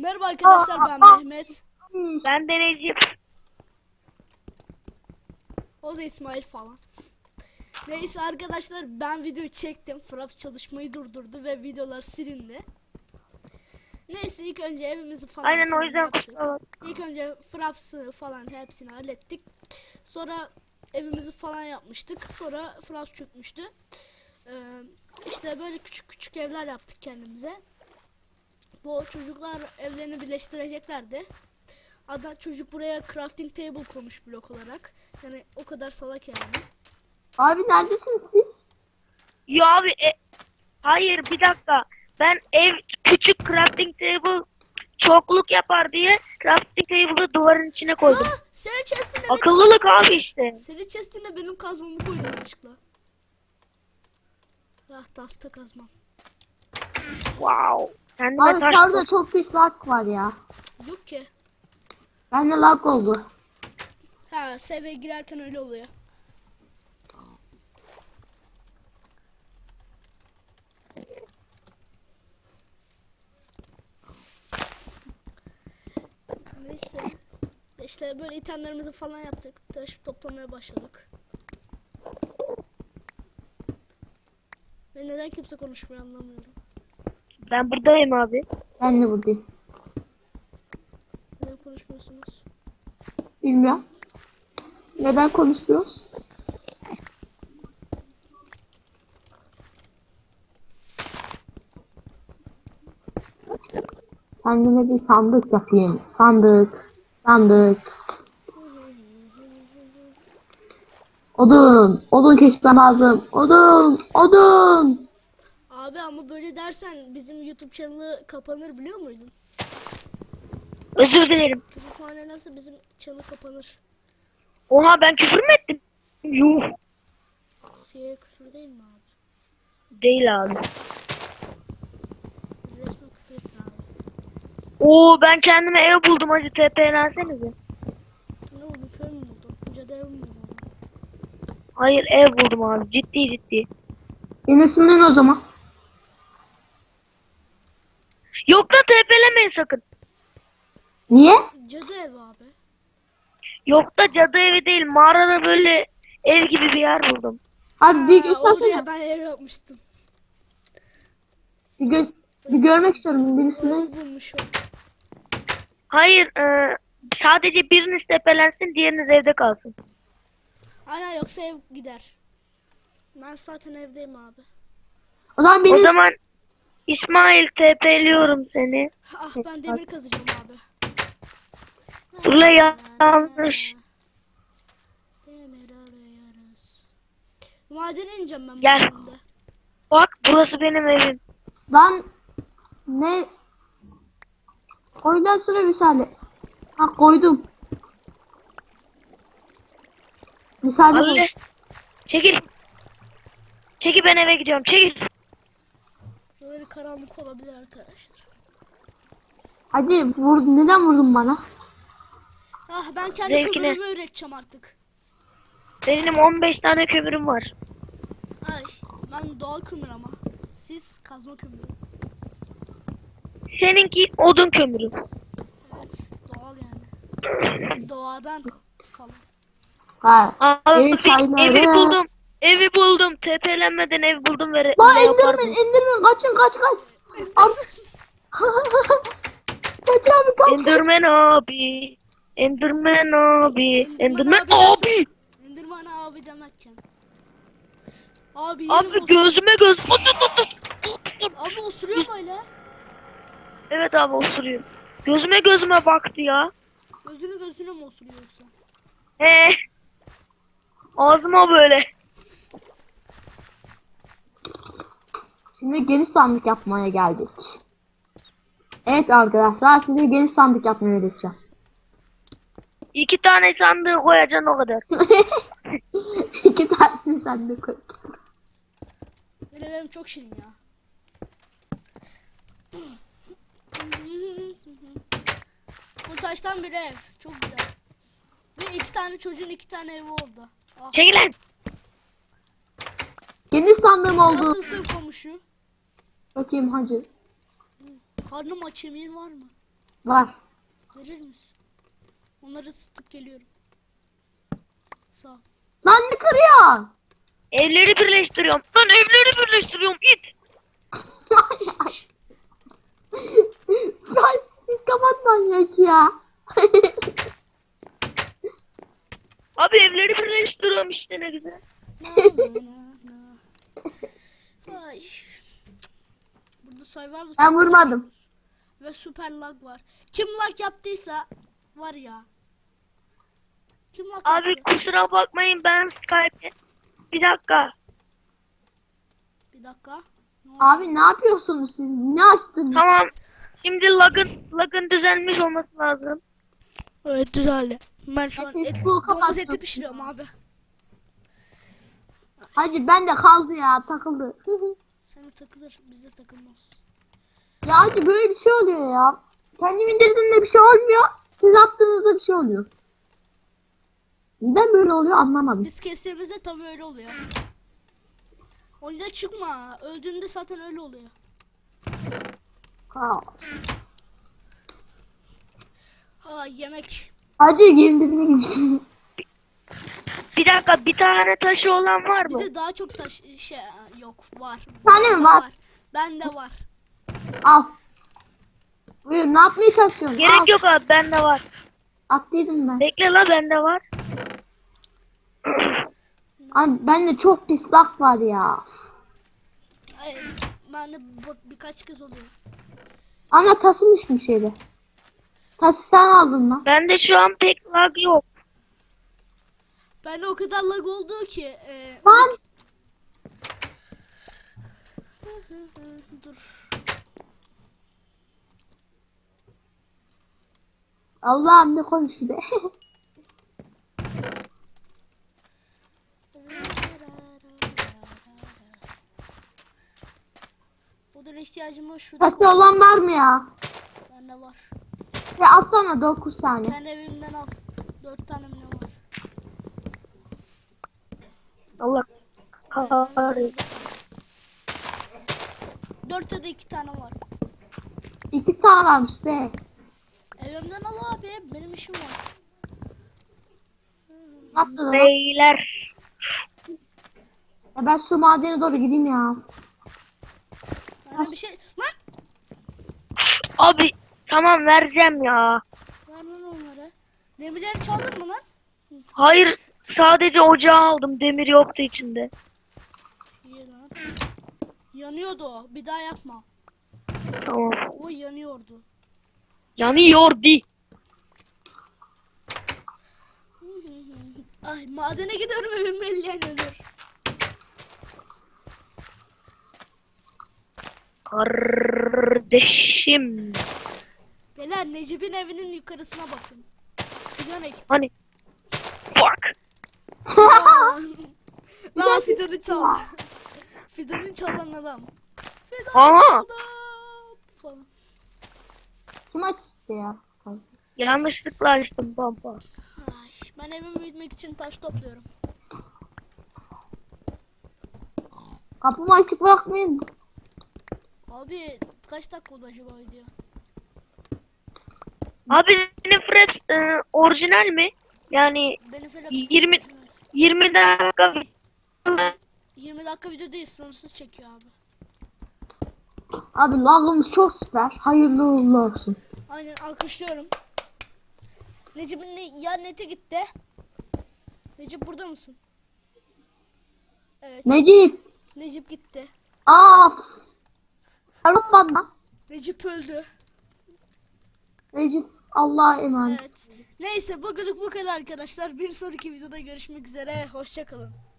Merhaba arkadaşlar ben Mehmet. Ben de Necip. O da İsmail falan. Neyse arkadaşlar ben video çektim. Fraps çalışmayı durdurdu ve videolar silindi. Neyse ilk önce evimizi falan Aynen o yüzden yaptık. İlk önce Fraps'ı falan hepsini hallettik. Sonra evimizi falan yapmıştık. Sonra Fraps çökmüştü. Ee, işte böyle küçük küçük evler yaptık kendimize. Bu çocuklar evlerini birleştireceklerdi. Adam çocuk buraya crafting table koymuş blok olarak. Yani o kadar salak yani. Abi neredesiniz siz? Ya abi e, hayır bir dakika. Ben ev küçük crafting table çokluk yapar diye crafting table'ı duvarın içine koydum. Aa, senin chest'inde benim, Akıllılık abi işte. senin chest'inde benim kazmamı koydum yanlışlıkla. Ah tahta kazmam. Wow. Kendime Abi taş şurada çok pis lag var ya. Yok ki. Bende lag oldu. Ha seve girerken öyle oluyor. Neyse. İşte böyle itemlerimizi falan yaptık. Taş toplamaya başladık. Ve neden kimse konuşmuyor anlamıyorum. Ben buradayım abi. Ben de buradayım. Neden konuşmuyorsunuz? Bilmiyorum. Neden konuşuyoruz? Kendime bir sandık yapayım. Sandık. Sandık. Odun. Odun keşfem lazım. Odun. Odun. Abi ama böyle dersen bizim YouTube kanalı kapanır biliyor muydun? Özür dilerim. Küfür falan ederse bizim channel kapanır. Oha ben küfür mü ettim? Yuh. Siye küfür değil mi abi? Değil abi. Resmen küfür ettin abi. Oo ben kendime ev buldum hacı TP'lensenize. Ne oldu köy mü buldun? Cadı ev mi buldun? Hayır ev buldum abi ciddi ciddi. Beni ısındın o zaman. Yok da TP'lemeyin sakın. Niye? Cadı ev abi. Yok da cadı evi değil mağarada böyle ev gibi bir yer buldum. Abi bir Aa, göstersene. ben ev yapmıştım. Bir, gö- bir görmek istiyorum birisini. O. Hayır e, sadece biriniz tepelensin diğeriniz evde kalsın. Aynen yoksa ev gider. Ben zaten evdeyim abi. O zaman O beni zaman İsmail TP'liyorum seni. Ah ben demir kazacağım abi. Dur la yanlış. Demir arıyoruz. Madene ineceğim ben. Gel. madende. Bak burası benim evim. Ben ne Oyundan sonra misali. Ha koydum. Misali koy. Anne. Çekil. Çekil ben eve gidiyorum. Çekil. Böyle karanlık olabilir arkadaşlar. Hadi vur, neden vurdun bana? Ah ben kendi Zevkine. kömürümü üreteceğim artık. Benim 15 tane kömürüm var. Ay ben doğal kömür ama. Siz kazma kömürü. Seninki odun kömürü. Evet doğal yani. Doğadan falan. Ha. Aynen evi öyle. buldum. Evi buldum. TP'lenmeden ev buldum ve Lan ve indirme yapardım. indirme kaçın kaç kaç. Abi. kaç abi kaç. Enderman abi. Enderman abi. Enderman abi dersin. abi. Demekken. Abi Abi olsun. gözüme göz. Abi osuruyor mu öyle? Evet abi osuruyor. Gözüme gözüme baktı ya. Gözünü gözüne mi osuruyor yoksa? He. Ağzıma böyle. Şimdi geniş sandık yapmaya geldik. Evet arkadaşlar şimdi geniş sandık yapmayı öğreteceğim. İki tane sandığı koyacaksın o kadar. İki tanesini sandık koy. Benim evim çok şirin ya. Bu taştan bir ev. Çok güzel. Ve iki tane çocuğun iki tane evi oldu. Ah, Çekil lan. Geniş sandığım oldu. nasılsın komşu? Bakayım hacı. Karnım aç yemeğin var mı? Var. Verir misin? Onları ısıtıp geliyorum. Sağ ol. Lan ne kırıyor? Evleri birleştiriyorum. Lan evleri birleştiriyorum. İt. Lan siz kapat manyak ya. Abi evleri birleştiriyorum işte ne güzel. Ay. Burada survival ben vurmadım. ve süper lag var. Kim lag yaptıysa var ya. Kim lag Abi yaptı? kusura bakmayın ben Skype'e. Bir dakika. Bir dakika. Ne oldu? Abi ne yapıyorsunuz siz? Ne açtınız? Tamam. Şimdi lagın lagın düzelmiş olması lazım. Evet düzeldi. Ben şu an et, bu domuz kapatsın. eti pişiriyorum abi. Hacı ben de kaldı ya takıldı. Sana takılır bizde takılmaz. ya hacı böyle bir şey oluyor ya. Kendim indirdiğimde bir şey olmuyor. Siz attığınızda bir şey oluyor. Neden böyle oluyor anlamadım. Biz kestiğimizde tabii öyle oluyor. Oyuna çıkma. Öldüğünde zaten öyle oluyor. Ha. Ha yemek. Hacı girdiğinde gibi. Bir dakika bir tane taşı olan var Bir mı? de daha çok taş şey yok var. tane mi Bende var? Bende var. Al. Buyur ne yapmaya çalışıyorsun? Al. Gerek yok abi bende var. Attıydım ben. Bekle la bende var. Abi bende çok pis lak var ya. Ay, bende bak birkaç kez oluyor. Ana tasım düşmüş yere. Tası sen aldın lan. Bende şu an pek lag yok. Bende o kadar lag oldu ki. E, Lan. dur. Allah'ım ne konuştu be. Odun ihtiyacım var şurada. Tası olan var mı ya? Bende var. Ya atsana 9 tane. Kendi evimden al. Dört tane mi ne var? Allah kahretsin. Dörtte de iki tane var. 2 tane varmış be. Evimden al abi. Benim işim var. Lan? Beyler. Ya ben şu madene doğru gideyim ya. Bana bir şey... Lan! Abi tamam vereceğim ya. Ver lan onları. Demirleri çaldın mı lan? Hayır sadece ocağı aldım. Demir yoktu içinde. İyi lan. Yanıyordu o. Bir daha yapma. Tamam. O yanıyordu. Yanıyordu. Ay madene gidiyorum evim elleyen ölür. Kardeşim. Beyler Necip'in evinin yukarısına bakın. Ek. Hani. Bak. Lan fidanı çaldı. fidanı çalan adam. Fidanı Aha. çaldı. Falan. Kim açtı ya? Yanlışlıkla açtım pampa. Ay, ben evimi büyütmek için taş topluyorum. Kapımı açık bırakmayın. Abi kaç dakika oldu acaba video? Abi senin Fred e, orijinal mi? Yani Benim Felix 20 20 dakika 20 dakika video değil sınırsız çekiyor abi. Abi lagımız çok süper. Hayırlı uğurlu olsun. Aynen alkışlıyorum. Necip'in ne, ya nete gitti. Necip burada mısın? Evet. Necip. Necip gitti. Aa. Arap bana. Necip öldü. Necip Allah'a emanet. Evet. Neyse bugünlük bu kadar arkadaşlar. Bir sonraki videoda görüşmek üzere. Hoşçakalın.